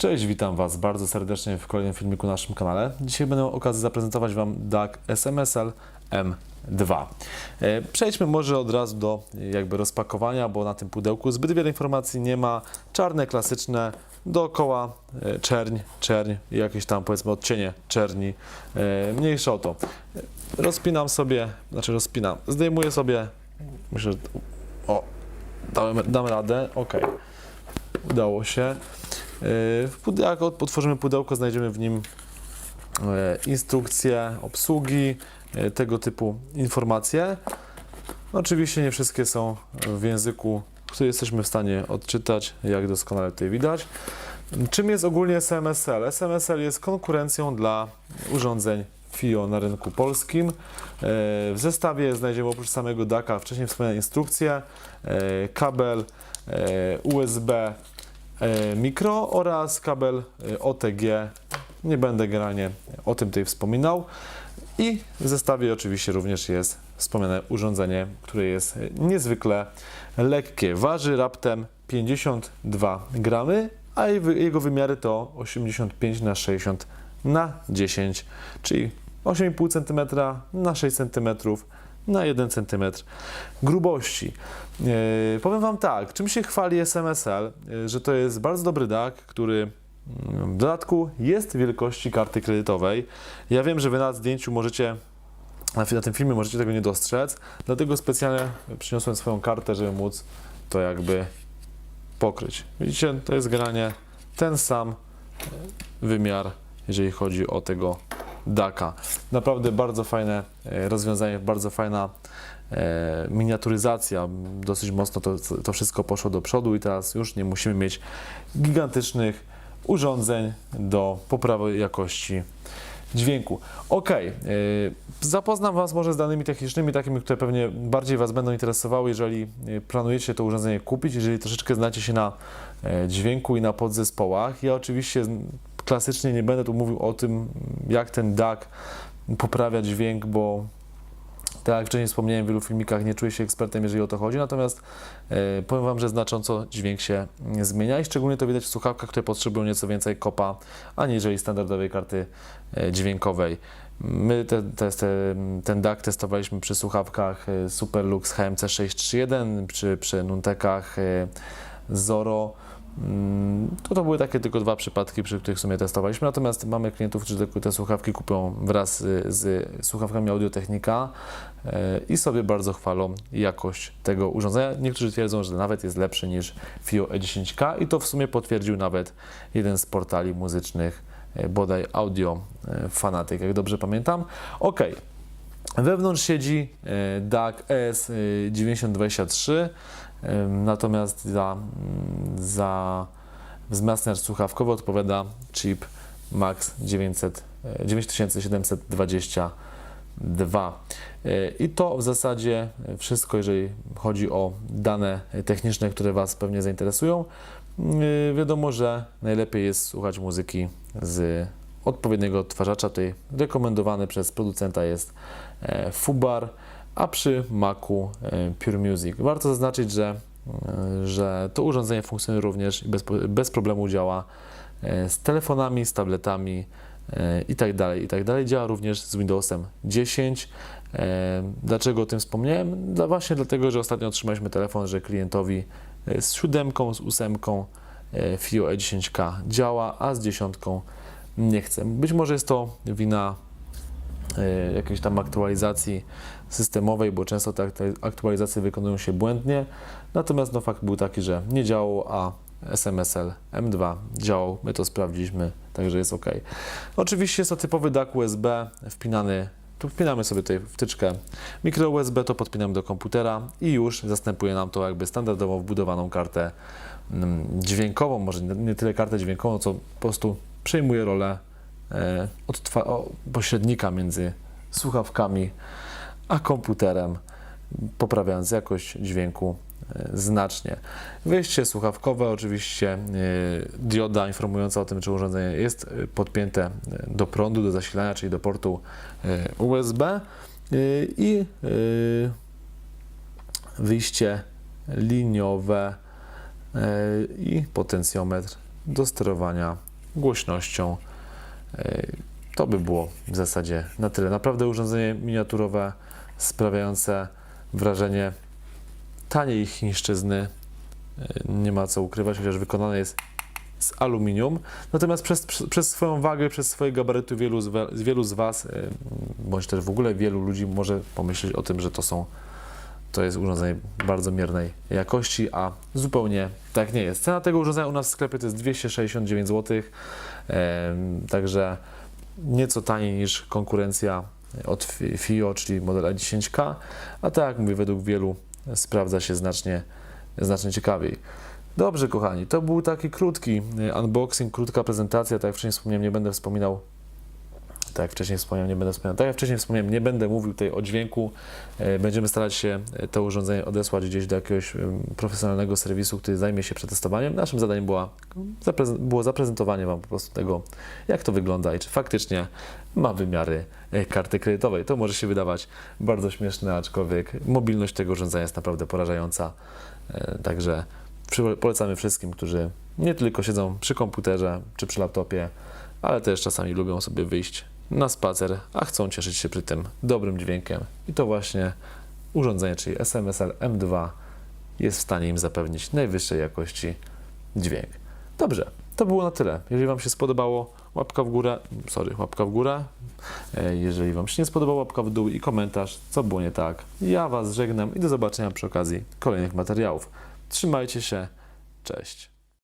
Cześć, witam Was bardzo serdecznie w kolejnym filmiku na naszym kanale. Dzisiaj będę okazję zaprezentować Wam DAC SMSL M2. E, Przejdźmy może od razu do e, jakby rozpakowania, bo na tym pudełku zbyt wiele informacji nie ma. Czarne, klasyczne, dookoła e, czerń, czerń i jakieś tam powiedzmy odcienie czerni. Mniejsze o to. Rozpinam sobie, znaczy rozpinam, zdejmuję sobie, myślę, że o, dam radę, ok. Udało się. Pude- Jak otworzymy pudełko, znajdziemy w nim e, instrukcje obsługi, e, tego typu informacje. Oczywiście nie wszystkie są w języku, który jesteśmy w stanie odczytać, jak doskonale tutaj widać. Czym jest ogólnie SMSL? SMSL jest konkurencją dla urządzeń FIO na rynku polskim. E, W zestawie znajdziemy oprócz samego DACA wcześniej wspomniane instrukcje, kabel USB e, mikro oraz kabel e, OTG. Nie będę generalnie o tym tutaj wspominał. I w zestawie oczywiście również jest wspomniane urządzenie, które jest niezwykle lekkie. Waży raptem 52 gramy, a jego wymiary to 85 na 60 na 10, czyli 8,5 cm na 6 cm na 1 cm grubości. E, powiem Wam tak, czym się chwali SMSL, e, że to jest bardzo dobry DAC, który mm, w dodatku jest wielkości karty kredytowej. Ja wiem, że Wy na zdjęciu możecie, na tym filmie możecie tego nie dostrzec, dlatego specjalnie przyniosłem swoją kartę, żeby móc to jakby pokryć. Widzicie, to jest generalnie ten sam e, wymiar, jeżeli chodzi o tego DACA. Naprawdę bardzo fajne e, rozwiązanie, bardzo fajna e, miniaturyzacja. Dosyć mocno to, to wszystko poszło do przodu i teraz już nie musimy mieć gigantycznych urządzeń do poprawy jakości dźwięku. Ok, zapoznam Was może z danymi technicznymi, takimi, które pewnie bardziej Was będą interesowały, jeżeli e, planujecie to urządzenie kupić, jeżeli troszeczkę znacie się na e, dźwięku i na podzespołach. Ja oczywiście klasycznie nie będę tu mówił o tym, jak ten DAC poprawia dźwięk, bo tak jak wcześniej wspomniałem w wielu filmikach, nie czuję się ekspertem, jeżeli o to chodzi, natomiast e, powiem Wam, że znacząco dźwięk się zmienia i szczególnie to widać w słuchawkach, które potrzebują nieco więcej kopa, aniżeli standardowej karty e, dźwiękowej. My te, te, te, ten DAC testowaliśmy przy słuchawkach e, Superlux HMC 631, przy, przy Nuntekach Zoro. Mm, To, to były takie tylko dwa przypadki, przy których w sumie testowaliśmy. Natomiast mamy klientów, którzy te, słuchawki kupują wraz z, słuchawkami Audio-Technika e, i sobie bardzo chwalą jakość tego urządzenia. Niektórzy twierdzą, że nawet jest lepszy niż FIO E10K i to w sumie potwierdził nawet jeden z portali muzycznych, e, bodaj Audio e, Fanatyk, jak dobrze pamiętam. Ok. Wewnątrz siedzi DAC ES9023, em, natomiast za, za wzmacniacz słuchawkowy odpowiada chip MAX 900, e, 9722. E, I to w zasadzie wszystko, jeżeli chodzi o dane techniczne, które Was pewnie zainteresują. E, Wiadomo, że najlepiej jest słuchać muzyki z odpowiedniego odtwarzacza. Tutaj rekomendowany przez producenta jest Fubar, a przy Macu e, Pure Music. Warto zaznaczyć, że, e, że to urządzenie funkcjonuje również i bez, bez problemu działa e, z telefonami, z tabletami i tak dalej, i tak dalej. Działa również z Windowsem 10. E, Dlaczego o tym wspomniałem? Dla, właśnie dlatego, że ostatnio otrzymaliśmy telefon, że klientowi z siódemką, z ósemką FIO E10K działa, a z dziesiątką nie chce. Być może jest to wina jakiejś tam aktualizacji systemowej, bo często te aktu- aktualizacje wykonują się błędnie. Natomiast no, fakt był taki, że nie działało, a SMSL M2 działał. My to sprawdziliśmy, także jest ok. Oczywiście jest to typowy DAC USB wpinany. Tu wpinamy sobie tutaj wtyczkę mikro USB, to podpinamy do komputera i już zastępuje nam to jakby standardowo wbudowaną kartę mm, dźwiękową, może nie tyle kartę dźwiękową, co po prostu przejmuje rolę e, pośrednika między słuchawkami a komputerem, poprawiając jakość dźwięku e, znacznie. Wyjście słuchawkowe, oczywiście e, dioda informująca o tym, czy urządzenie jest podpięte do prądu, do zasilania, czyli do portu USB i wyjście liniowe i potencjometr do sterowania głośnością. E, To by było w zasadzie na tyle. Naprawdę urządzenie miniaturowe sprawiające wrażenie taniej chińszczyzny. E, Nie ma co ukrywać, chociaż wykonane jest z aluminium. Natomiast przez, przez, swoją wagę, przez swoje gabaryty wielu z, wielu z Was, e, bądź też w ogóle wielu ludzi może pomyśleć o tym, że to są to jest urządzenie bardzo miernej jakości, a zupełnie tak nie jest. Cena tego urządzenia u nas w sklepie to jest 269 zł, także nieco taniej niż konkurencja od Fi- FIO, czyli modela 10K, a tak jak mówię, według wielu sprawdza się znacznie, znacznie ciekawiej. Dobrze, kochani, to był taki krótki y, unboxing, krótka prezentacja. Tak jak wcześniej wspomniałem, nie będę wspominał. Tak jak wcześniej wspomniałem, nie będę wspominał. Tak jak wcześniej wspomniałem, nie będę mówił tutaj o dźwięku. E, Będziemy starać się e, to urządzenie odesłać gdzieś do jakiegoś profesjonalnego serwisu, który zajmie się przetestowaniem. Naszym zadaniem była, było zaprezentowanie Wam po prostu tego, jak to wygląda i czy faktycznie ma wymiary e, karty kredytowej. To może się wydawać bardzo śmieszne, aczkolwiek mobilność tego urządzenia jest naprawdę porażająca. Także polecamy wszystkim, którzy nie tylko siedzą przy komputerze czy przy laptopie, ale też czasami lubią sobie wyjść na spacer, a chcą cieszyć się przy tym dobrym dźwiękiem. I to właśnie urządzenie, czyli SMSL M2 jest w stanie im zapewnić najwyższej jakości dźwięk. Dobrze, to było na tyle. Jeżeli Wam się spodobało, łapka w górę, sorry, łapka w górę. E, Jeżeli Wam się nie spodobało, łapka w dół i komentarz, co było nie tak. Ja Was żegnam i do zobaczenia przy okazji kolejnych materiałów. Trzymajcie się, cześć.